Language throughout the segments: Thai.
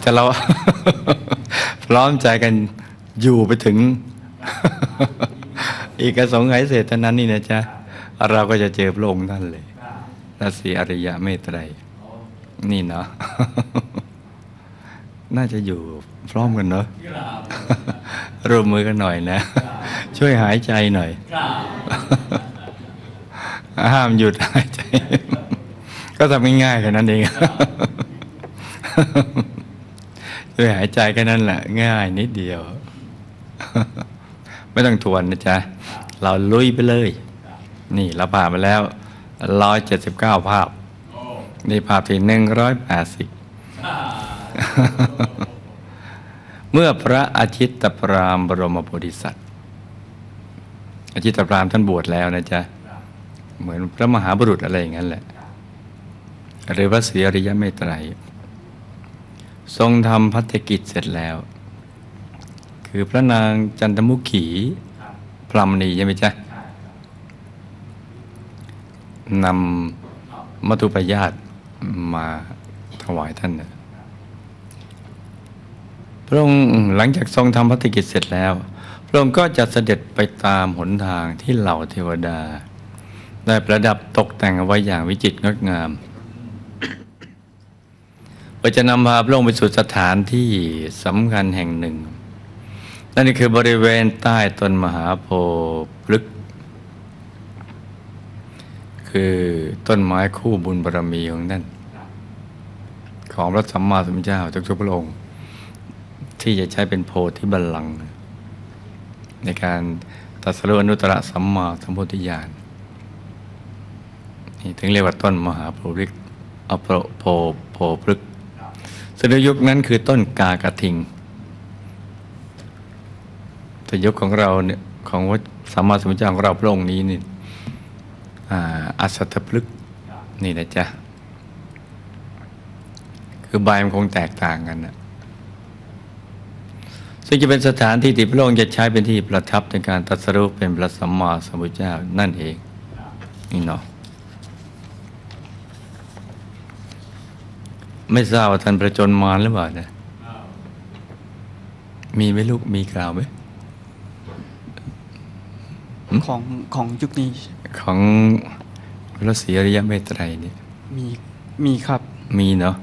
นี่ถ้าเรา พร้อมใจกันอยู่ไปถึง อีกกระสงไขเศษเท่านั้นนี่นะจ๊ะ เราก็จะเจอพระองค์ท่านเลยระศรีอริยะเมตไตรนี่เนาะน่าจะอยู่พร้อมกันเนาะร่วมมือกันหน่อยนะ ช่วยหายใจหน่อย ห้ามหยุดหายใจ ก็ทำง่ายๆแค่นั้นเอง ช่วยหายใจแค่นั้นแหละ ง่ายนิดเดียว ไม่ต้องทวนนะจ๊ะ เราลุยไปเลย นี่เราผ่านมาแล้วร้อยเจ็ดสิบเก้าภาพ นี่ภาพที่หนึ่งร้อยแปดสิบเมื่อพระอาชิตตปรามบรมโพธิสัตว์อาชิตตปรามท่านบวชแล้วนะจ๊ะ เหมือนพระมหาบุรุษอะไรอย่างนั้นแหละ หรือพระศรีอริยเมตไตร ทรงทำพัฒกิจเสร็จแล้ว คือพระนางจันทมุขีพรหมณีใช่ไหมจ๊ะนำมัตุปยาตมาถวายท่านนะพระองค์หลังจากทรงทำพัฒกิจเสร็จแล้ว พระองค์ก็จะเสด็จไปตามหนทางที่เหล่าเทวดา ได้ประดับตกแต่งเอาไว้อย่างวิจิตรงดงาม เพื่อจะนำพาพระองค์ไปสู่สถานที่สำคัญแห่งหนึ่ง นั่นคือบริเวณใต้ต้นมหาโพธิ์พฤกษ์คือต้นไม้คู่บุญบารมีของท่านของพระสัมมาสัมพุทธเจ้าทุกๆพระองค์ ที่จะใช้เป็นโพธิบัลลังก์ในการตรัสรู้อนุตตรสัมมาสัมพุทธญาณนี่ถึงเรียกว่าต้นมหาโพธิ์พฤกเอาโพโพโพพฤกษ์ ซึ่งในยุคนั้นคือต้นกากระทิงแต่ยุคของเราเนี่ยของวัดสัมมาสัมพุทธเจ้าของเราพระองค์นี้นี่อ่าอัศทพฤกษ์นี่นะจ๊ะ คือใบมันคงแตกต่างกันนะซึ่งจะเป็นสถานที่ที่พระองค์จะใช้เป็นที่ประทับในการตรัสรู้เป็นพระสัมมาสัมพุทธเจ้านั่นเองนี่เนาะ ไม่ทราบว่าท่านประจนมารหรือเปล่านะมีไหมลูกมีกล่าวไหมของของยุคนี้ ของพระศรีอริยเมตไตรเนี่ยมีมีครับ มีเนาะ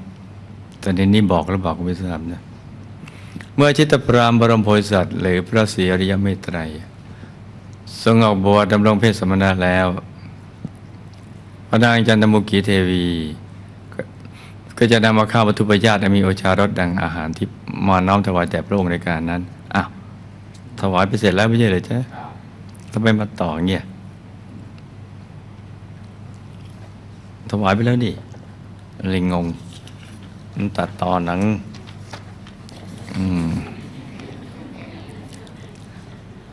แต่ในนี้บอกแล้วบอกไม่ทราบนะเมื่อชิตตปรามบรมโพธิสัตว์หรือพระศรีอริยเมตไตรทรงออกบวชดำรงเพศสมณะแล้วพระนางจันทมุกีเทวีก็ ก็จะนำมาข้าววัตถุปยาตมีโอชารสดังอาหารที่มาน้อมถวายแด่พระองค์ในการนั้นอ้าวถวายไปเสร็จแล้วไม่ใช่เหรือจ๊ะทำไมมาต่อเงี้ยถวายไปแล้วนี่เลยงงมันตัดต่อหนัง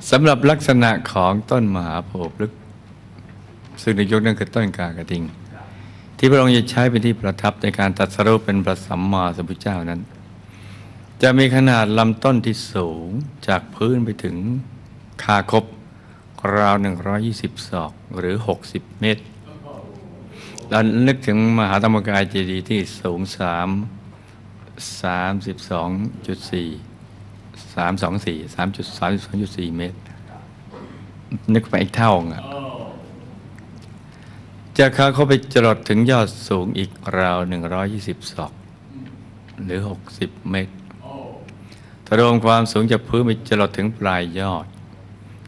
สำหรับลักษณะของต้นมหาโพธิ์พฤกซึ่งในยุคนั้นคือต้นกากระทิง ที่พระองค์จะใช้เป็นที่ประทับในการตรัสรู้เป็นพระสัมมาสัมพุทธเจ้านั้น จะมีขนาดลำต้นที่สูงจากพื้นไปถึงคาคบราว 120 ศอกหรือ 60 เมตรเรานึกถึงมหาธรรมกายเจดีย์ที่สูงสามสามสิบสองจุดสี่สามสองสี่สามจุดสามสองจุดสี่เมตร นึกไปอีกเท่าอะ จะเข้าเขาไปจรดถึงยอดสูงอีกราวหนึ่งร้อยยี่สิบศอก หรือหกสิบเมตรถ้ารวมความสูงจากพื้นไปจรดถึงปลายยอด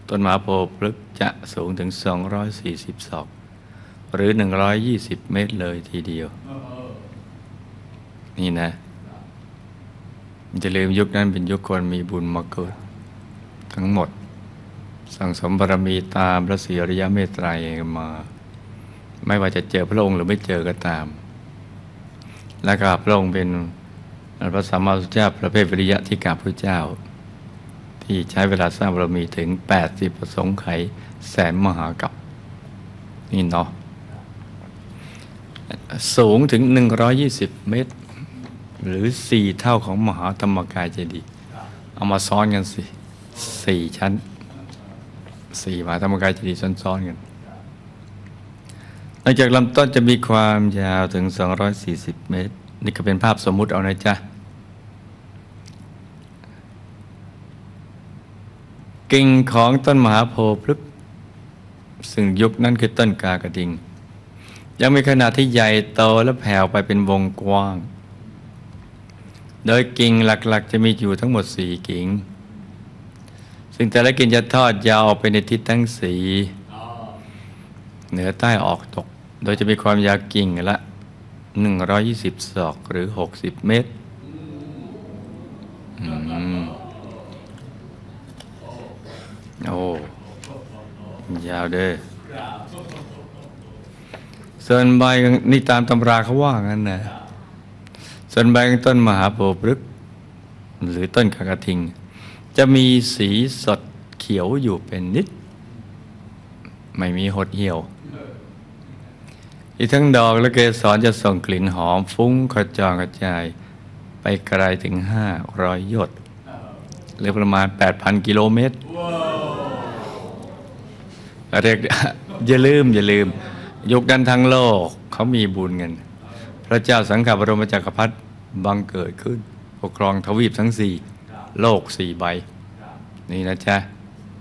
ต้นมหาโพธิ์พฤกษ์จะสูงถึงสองร้อยสี่สิบศอก หรือ 120 เมตรเลยทีเดียว นี่นะจะลืมยุคนั้นเป็นยุคคนมีบุญมาเกิด ทั้งหมด สั่งสมบารมีตามพระศรีอริยเมตไตรมา ไม่ว่าจะเจอพระองค์หรือไม่เจอก็ตาม แล้วก็พระองค์เป็นพระสัมมาสัมพุทธเจ้าประเภทวิริยะที่กาพระเจ้า ที่ใช้เวลาสร้างบารมีถึง 80ประสงค์ไขแสนมหากับนี่เนาะสูงถึง 120 เมตร หรือ 4 เท่าของมหาธรรมกายเจดีย์เอามาซ้อนกันสิสี่ชั้นสี่มหาธรรมกายเจดีย์ซ้อนๆกัน ลังจากลำต้นจะมีความยาวถึง 240 เมตร นี่ก็เป็นภาพสมมุติเอานะจ๊ะ กิ่งของต้นมหาโพธิ์พลึกซึ่งยุคนั้นคือต้นกากระดิ่งยังมีขนาดที่ใหญ่โตและแผ่วไปเป็นวงกว้าง โดยกิ่งหลักๆ จะมีอยู่ทั้งหมดสี่กิ่ง ซึ่งแต่ละกิ่งจะทอดยาวไปในทิศทั้งสี เหนือใต้ออกตก โดยจะมีความยาวกิ่งละ 120 ศอกหรือ 60 เมตร โอ้ ยาวเด้อส่วนใบนี่ตามตำราเขาว่างั้นนะ ส่วนใบของต้นมหาโพธิ์พฤกษ์หรือต้นกากระทิง จะมีสีสดเขียวอยู่เป็นนิด ไม่มีหดเหี่ยว อีกทั้งดอกและเกสรจะส่งกลิ่นหอมฟุ้งกระจายกระจาย ไปไกลถึง 500ยอดหรือประมาณ 8,000 กิโลเมตรเรียกอย่าลืม อย่าลืม ยุคนั้นทั้งโลกเขามีบุญกัน พระเจ้าสังฆบรมจักรพรรดิบังเกิดขึ้น ปกครองทวีปทั้งสี่โลกสี่ใบ นี่นะจ๊ะ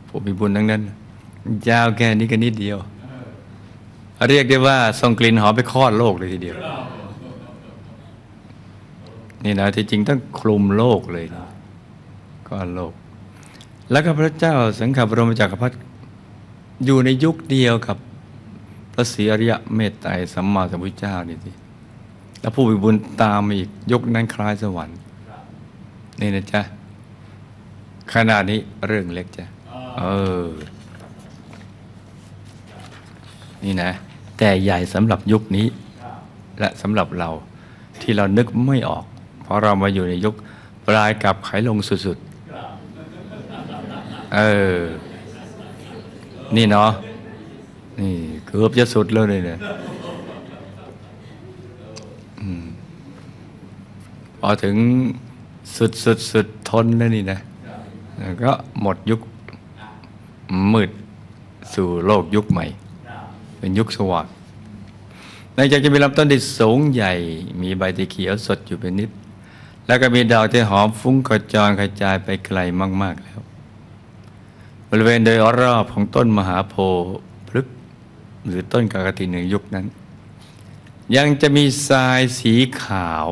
ผู้มีบุญทั้งนั้นยาวแค่นี้ก็นิดเดียว เรียกได้ว่าส่งกลิ่นหอมไปคลอดโลกเลยทีเดียว นี่นะที่จริงต้องคลุมโลกเลยก้อนโลก แล้วก็พระเจ้าสังฆบรมจักรพรรดิอยู่ในยุคเดียวกับพระศรีอริยะเมตไตรสัมมาสัมพุทธเจ้านี่สิแล้วผู้มีบุญตามมาอีกยุคนั้นคล้ายสวรรค์นี่นะจ๊ะขนาดนี้เรื่องเล็กจ้ะเออ นี่นะ แต่ใหญ่สำหรับยุคนี้ และสำหรับเราที่เรานึกไม่ออก เพราะเรามาอยู่ในยุคปลายกับไขลงสุดๆเออ นี่เนาะนี่เกือบจะสุดแล้วเลยเนี่ยพอถึงสุดสุดสุดทนแล้วนี่นะก็หมดยุคมืดสู่โลกยุคใหม่ เป็นยุคสว่างในจากจะมีลำต้นที่สูงใหญ่ มีใบที่เขียวสดอยู่เป็นนิด แล้วก็มีดอกที่หอมฟุ้งกระจรกระจายไปไกลมาก ๆแล้ว บริเวณโดยรอบของต้นมหาโพธิ์พฤกหรือต้นกากติในยุคนั้น ยังจะมีทรายสีขาว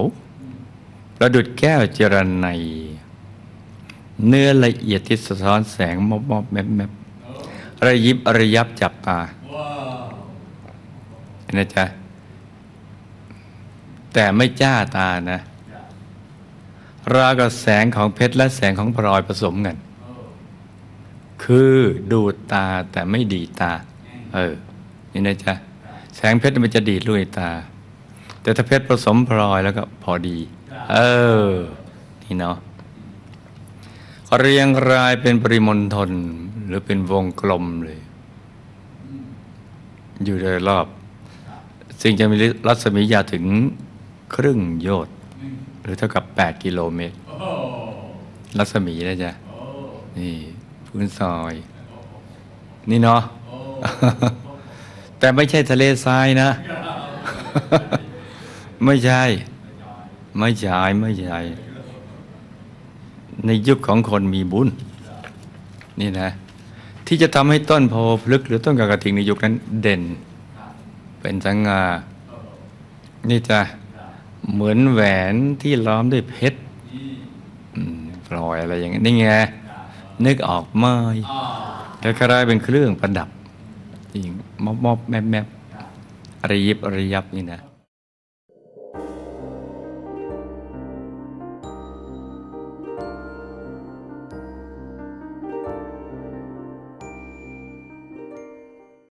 ประดุดแก้วเจรไนเนื้อละเอียดที่สะท้อนแสงมอบมอบแมบแมบระยิบระยับจับตา นะจ๊ะ แต่ไม่จ้าตานะราวกับแสงของเพชรและแสงของพลอยผสมกัน คือดูดตาแต่ไม่ดีตา เออ นี่นะจ๊ะ แสงเพชรมันจะดีดลุยตา แต่ถ้าเพชรผสมพลอยแล้วก็พอดี เออ นี่เนาะเรียงรายเป็นปริมณฑลหรือเป็นวงกลมเลย อยู่โดยรอบ ซึ่งจะมีรัศมียาวถึงครึ่งโยชน์หรือเท่ากับ 8 กิโลเมตร รัศมีนะจ๊ะนี่พื้นซอย นี่เนาะแต่ไม่ใช่ทะเลทรายนะ ไม่ใช่ ไม่ใช่ไม่ใช่ในยุคของคนมีบุญ นี่นะ ที่จะทำให้ต้นโพพลึกษ์หรือต้นกากระทิงในยุคนั้นเด่น เป็นสง่านี่จะเหมือนแหวนที่ล้อมด้วยเพชรอืมพลอยอะไรอย่างนี้นี่ไงนึกออกไหมแต่คล้ายๆเป็นเครื่องประดับจริงมอบมอบๆแมบแมบๆระยิบระยับนี่นะ